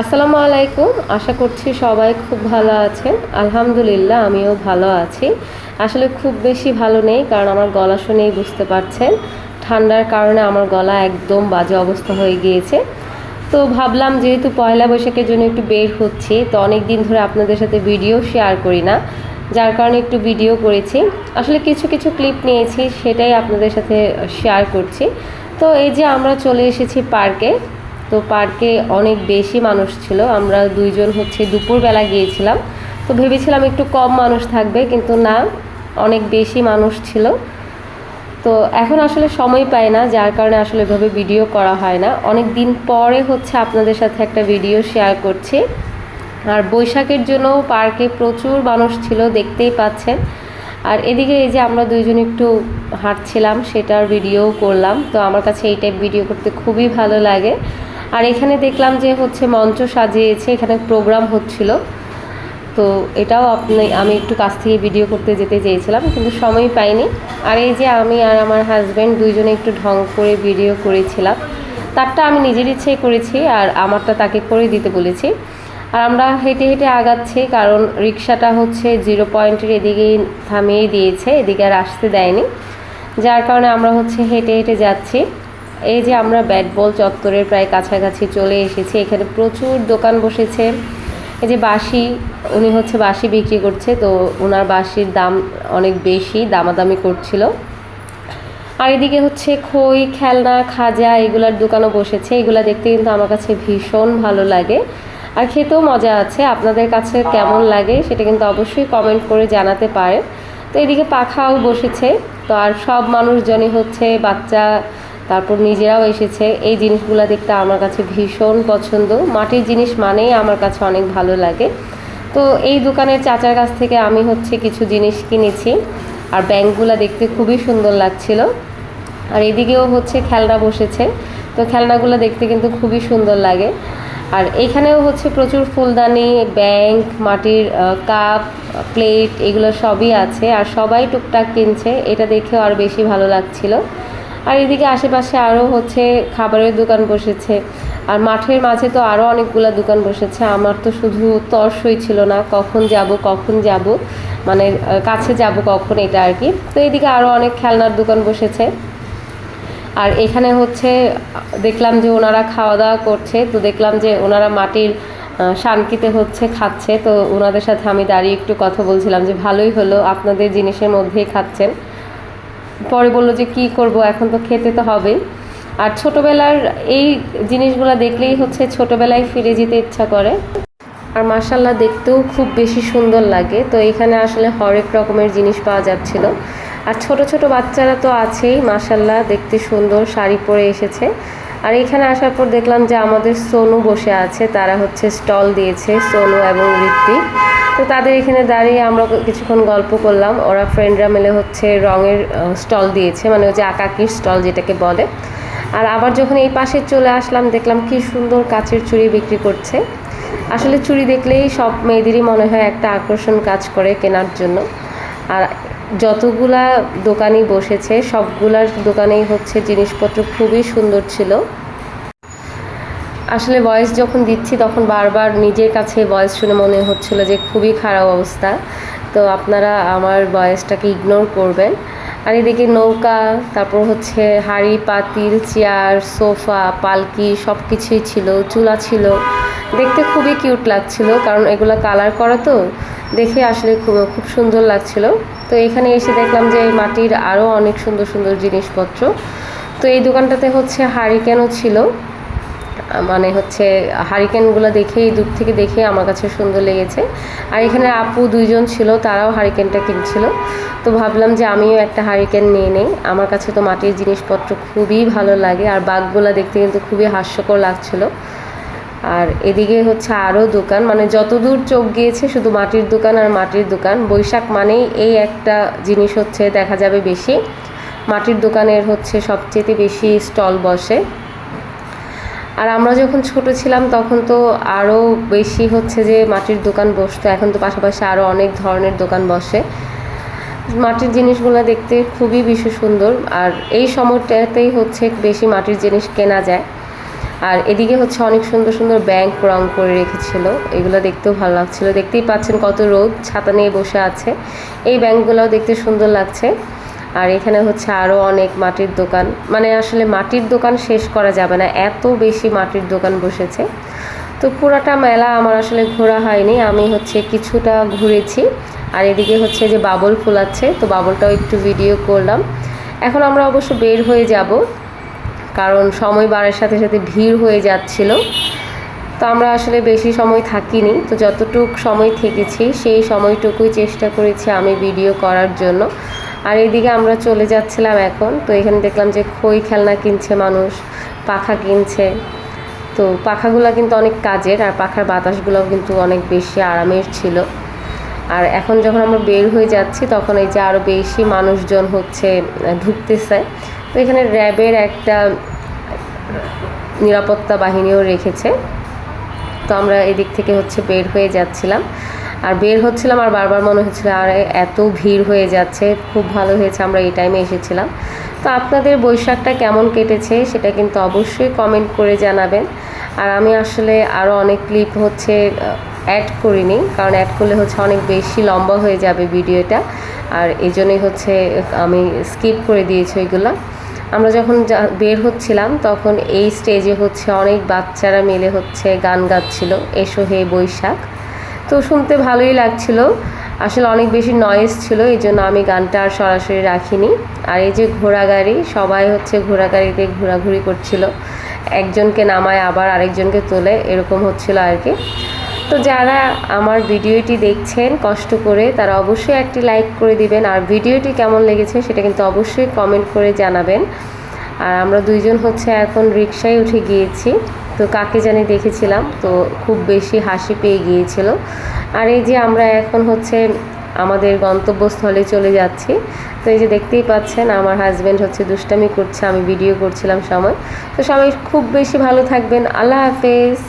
আসসালামু আলাইকুম। আশা করছি সবাই খুব ভালো আছেন। আলহামদুলিল্লাহ, আমিও ভালো আছি। আসলে খুব বেশি ভালো নেই, কারণ আমার গলা শুনেই বুঝতে পারছেন। ঠান্ডার কারণে আমার গলা একদম বাজে অবস্থা হয়ে গিয়েছে। তো ভাবলাম, যেহেতু পয়লা বৈশাখের জন্য একটু বের হচ্ছি, তো অনেক দিন ধরে আপনাদের সাথে ভিডিও শেয়ার করি না, যার কারণে একটু ভিডিও করেছি। আসলে কিছু কিছু ক্লিপ নিয়েছি, সেটাই আপনাদের সাথে শেয়ার করছি। তো এই যে আমরা চলে এসেছি পার্কে তো পার্কে অনেক বেশি মানুষ ছিল। আমরা দুইজন হচ্ছে দুপুরবেলা গিয়েছিলাম। তো ভেবেছিলাম একটু কম মানুষ থাকবে, কিন্তু না, অনেক বেশি মানুষ ছিল। তো এখন আসলে সময় পাই না, যার কারণে আসলে এভাবে ভিডিও করা হয় না। অনেক দিন পরে হচ্ছে আপনাদের সাথে একটা ভিডিও শেয়ার করছি। আর বৈশাখের জন্য পার্কে প্রচুর মানুষ ছিল, দেখতেই পাচ্ছেন। আর এদিকে এই যে আমরা দুইজন একটু হাঁটছিলাম, সেটার ভিডিও করলাম। তো আমার কাছে এই টাইপ ভিডিও করতে খুবই ভালো লাগে। আর এখানে দেখলাম যে হচ্ছে মঞ্চ সাজিয়েছে, এখানে প্রোগ্রাম হচ্ছিল। তো এটাও আপনি, আমি একটু কাছ থেকে ভিডিও করতে যেতে চেয়েছিলাম, কিন্তু সময় পাইনি। আর এই যে আমি আর আমার হাজব্যান্ড দুইজনে একটু ঢং করে ভিডিও করেছিলাম, তারটা আমি নিজের ইচ্ছেই করেছি আর আমারটা তাকে করে দিতে বলেছি। আর আমরা হেঁটে হেঁটে আগাচ্ছি, কারণ রিক্সাটা হচ্ছে জিরো পয়েন্টের এদিকেই থামিয়ে দিয়েছে, এদিকে আর আসতে দেয়নি। যার কারণে আমরা হচ্ছে হেঁটে হেঁটে যাচ্ছি। এই যে আমরা ব্যাট বল চত্বরের প্রায় কাছাকাছি চলে এসেছি, এখানে প্রচুর দোকান বসেছে। এই যে বাঁশি, উনি হচ্ছে বাঁশি বিক্রি করছে, তো ওনার বাঁশির দাম অনেক বেশি, দামাদামি করছিল। আর এদিকে হচ্ছে খই, খেলনা, খাজা, এগুলার দোকানও বসেছে। এগুলো দেখতে কিন্তু আমার কাছে ভীষণ ভালো লাগে। আর খেতেও মজা আছে, আপনাদের কাছে কেমন লাগে সেটা কিন্তু অবশ্যই কমেন্ট করে জানাতে পারে তো এদিকে পাখাও বসেছে, তো আর সব মানুষজনই হচ্ছে, বাচ্চা তারপর নিজেরাও এসেছে। এই জিনিসগুলো দেখতে আমার কাছে ভীষণ পছন্দ। মাটির জিনিস মানেই আমার কাছে অনেক ভালো লাগে। তো এই দোকানের চাচার কাছ থেকে আমি হচ্ছে কিছু জিনিস কিনেছি। আর ব্যাংকগুলো দেখতে খুবই সুন্দর লাগছিল। আর এদিকেও হচ্ছে খেলনা বসেছে। তো খেলনাগুলো দেখতে কিন্তু খুবই সুন্দর লাগে। আর এখানেও হচ্ছে প্রচুর ফুলদানি, ব্যাংক, মাটির কাপ, প্লেট এগুলো সবই আছে। আর সবাই টুকটাক কিনছে। এটা দেখেও আর বেশি ভালো লাগছিল। আর এদিকে আশেপাশে আরও হচ্ছে খাবারের দোকান বসেছে। আর মাঠের মাঝে তো আরও অনেকগুলো দোকান বসেছে। আমার তো শুধু তর্সই ছিল না, কখন যাব কখন যাব মানে কাছে যাব কখন এটা আর কি। তো এদিকে আরও অনেক খেলনার দোকান বসেছে। আর এখানে হচ্ছে, দেখলাম যে ওনারা খাওয়া দাওয়া করছে। তো দেখলাম যে ওনারা মাটির শান্তিতে হচ্ছে খাচ্ছে। তো ওনাদের সাথে আমি দাঁড়িয়ে একটু কথা বলছিলাম যে, ভালোই হলো, আপনাদের জিনিসের মধ্যেই খাচ্ছেন। পরে বলল যে কি করব, এখন তো খেতে তো হবেই আর ছোটোবেলার এই জিনিসগুলো দেখলেই হচ্ছে ছোটোবেলায় ফিরে যেতে ইচ্ছা করে। আর মার্শাল্লাহ দেখতেও খুব বেশি সুন্দর লাগে। তো এখানে আসলে হরেক রকমের জিনিস পাওয়া যাচ্ছিল। আর ছোট ছোট বাচ্চারা তো আছেই মার্শাল্লাহ দেখতে সুন্দর, শাড়ি পরে এসেছে। আর এখানে আসার পর দেখলাম যে আমাদের সোনু বসে আছে, তারা হচ্ছে স্টল দিয়েছে, সোনু এবং ঋত্বিক। তো তাদের এখানে দাঁড়িয়ে আমরা কিছুক্ষণ গল্প করলাম। ওরা ফ্রেন্ডরা মিলে হচ্ছে রঙের স্টল দিয়েছে মানে ওই যে আকাকির স্টল যেটাকে বলে। আর আবার যখন এই পাশে চলে আসলাম, দেখলাম কি সুন্দর কাচের চুড়ি বিক্রি করছে। আসলে চুড়ি দেখলেই সব মেয়েদেরই মনে হয় একটা আকর্ষণ কাজ করে কেনার জন্য। আর যতগুলা দোকানই বসেছে, সবগুলার দোকানেই হচ্ছে জিনিসপত্র খুবই সুন্দর ছিল। আসলে ভয়েস যখন দিচ্ছি, তখন বারবার নিজের কাছে ভয়েস শুনে মনে হচ্ছিল যে খুবই খারাপ অবস্থা। তো আপনারা আমার ভয়েসটাকে ইগনোর করবেন। আর এদিকে নৌকা, তারপর হচ্ছে হাঁড়ি, পাতিল চেয়ার সোফা পালকি সব কিছুই ছিল, চুলা ছিল। দেখতে খুবই কিউট লাগছিল, কারণ এগুলো কালার করা তো। দেখে আসলে খুব খুব সুন্দর লাগছিল। তো এখানে এসে দেখলাম যে এই মাটির আরও অনেক সুন্দর সুন্দর জিনিসপত্র। তো এই দোকানটাতে হচ্ছে হাড়ি কেন ছিল? মানে হচ্ছে হারিকেনগুলো দেখেই, দূর থেকে দেখে আমার কাছে সুন্দর লেগেছে। আর এখানে আপু দুইজন ছিল, তারাও হারিকেনটা কিনছিল। তো ভাবলাম যে আমিও একটা হারিকেন নিয়ে নেই। আমার কাছে তো মাটির জিনিসপত্র খুবই ভালো লাগে, আর বাঘগুলো দেখতে কিন্তু খুবই হাস্যকর লাগছিল। আর এদিকে হচ্ছে আরও দোকান মানে যতদূর চোখ গিয়েছে শুধু মাটির দোকান আর মাটির দোকান। বৈশাখ মানেই এই একটা জিনিস হচ্ছে দেখা যাবে বেশি। মাটির দোকানের হচ্ছে সবচেয়ে বেশি স্টল বসে। আর আমরা যখন ছোট ছিলাম তখন তো আরও বেশি হচ্ছে যে মাটির দোকান বসতো। এখন তো পাশাপাশি আরও অনেক ধরনের দোকান বসে। মাটির জিনিসগুলো দেখতে খুবই বেশি সুন্দর। আর এই সময়টাতেই হচ্ছে বেশি মাটির জিনিস কেনা যায়। আর এদিকে হচ্ছে অনেক সুন্দর সুন্দর ব্যাংক রং করে রেখেছিল। এগুলো দেখতেও ভালো লাগছিল। দেখতেই পাচ্ছেন কত রোদ, ছাতা নিয়ে বসে আছে। এই ব্যাংকগুলোও দেখতে সুন্দর লাগছে। আর এখানে হচ্ছে আরও অনেক মাটির দোকান। মানে আসলে মাটির দোকান শেষ করা যাবে না, এত বেশি মাটির দোকান বসেছে। তো পুরাটা মেলা আমার আসলে ঘোরা হয়নি, আমি হচ্ছে কিছুটা ঘুরেছি। আর এদিকে হচ্ছে যে বাবল ফুলাচ্ছে, তো বাবলটাও একটু ভিডিও করলাম। এখন আমরা অবশ্য বের হয়ে যাব, কারণ সময় বাড়ার সাথে সাথে ভিড় হয়ে যাচ্ছিল। তো আমরা আসলে বেশি সময় থাকিনি, তো যতটুক সময় থেকেছি সেই সময়টুকুই চেষ্টা করেছি আমি ভিডিও করার জন্য। আর এদিকে আমরা চলে যাচ্ছিলাম এখন। তো এখানে দেখলাম যে খই খেলনা কিনছে মানুষ, পাখা কিনছে। তো পাখাগুলো কিন্তু অনেক কাজের আর পাখার বাতাসগুলোও কিন্তু অনেক বেশি আরামের ছিল। আর এখন যখন আমরা বের হয়ে যাচ্ছি, তখন এই যে আরও বেশি মানুষজন হচ্ছে ঢুকতেছে। তো এখানে র্যাবের একটা নিরাপত্তা বাহিনীও রেখেছে। তো আমরা এদিক থেকে হচ্ছে বের হয়ে যাচ্ছিলাম। আর বের হচ্ছিলাম আর বারবার মনে হচ্ছিল, আর, এত ভিড় হয়ে যাচ্ছে, খুব ভালো হয়েছে, আমরা এই টাইমে এসেছিলাম। তো আপনাদের বৈশাখটা কেমন কেটেছে সেটা কিন্তু অবশ্যই কমেন্ট করে জানাবেন। আর আমি আসলে আরও অনেক ক্লিপ হচ্ছে অ্যাড করিনি, কারণ অ্যাড করলে হচ্ছে অনেক বেশি লম্বা হয়ে যাবে ভিডিওটা। আর এই জন্যই হচ্ছে, আমি স্কিপ করে দিয়েছি ওইগুলো। আমরা যখন বের হচ্ছিলাম, তখন এই স্টেজে হচ্ছে অনেক বাচ্চারা মিলে হচ্ছে গান গাচ্ছিল, এসো হে বৈশাখ। তো শুনতে ভালোই লাগছিল। আসলে অনেক বেশি নয়েজ ছিল এই জন্য আমি গানটা আর সরাসরি রাখিনি। আর এই যে ঘোড়া গাড়ি সবাই হচ্ছে ঘোড়া গাড়িতে ঘোরাঘুরি করছিল। একজনকে নামায় আবার আরেকজনকে তোলে, এরকম হচ্ছিল আর কি। তো যারা আমার ভিডিওটি দেখছেন, কষ্ট করে তারা অবশ্যই একটি লাইক করে দিবেন। আর ভিডিওটি কেমন লেগেছে সেটা কিন্তু অবশ্যই কমেন্ট করে জানাবেন। আর আমরা দুইজন হচ্ছে এখন রিক্সায় উঠে গিয়েছি। তো কাকে জানি দেখেছিলাম, তো খুব বেশি হাসি পেয়ে গিয়েছিল। আর এই যে আমরা এখন হচ্ছে আমাদের গন্তব্যস্থলে চলে যাচ্ছি, তো এই যে দেখতেই পাচ্ছেন আমার হাজব্যান্ড হচ্ছে দুষ্টামি করছে, আমি ভিডিও করছিলাম সময়। তো সবাই খুব বেশি ভালো থাকবেন, আল্লাহ হাফেজ।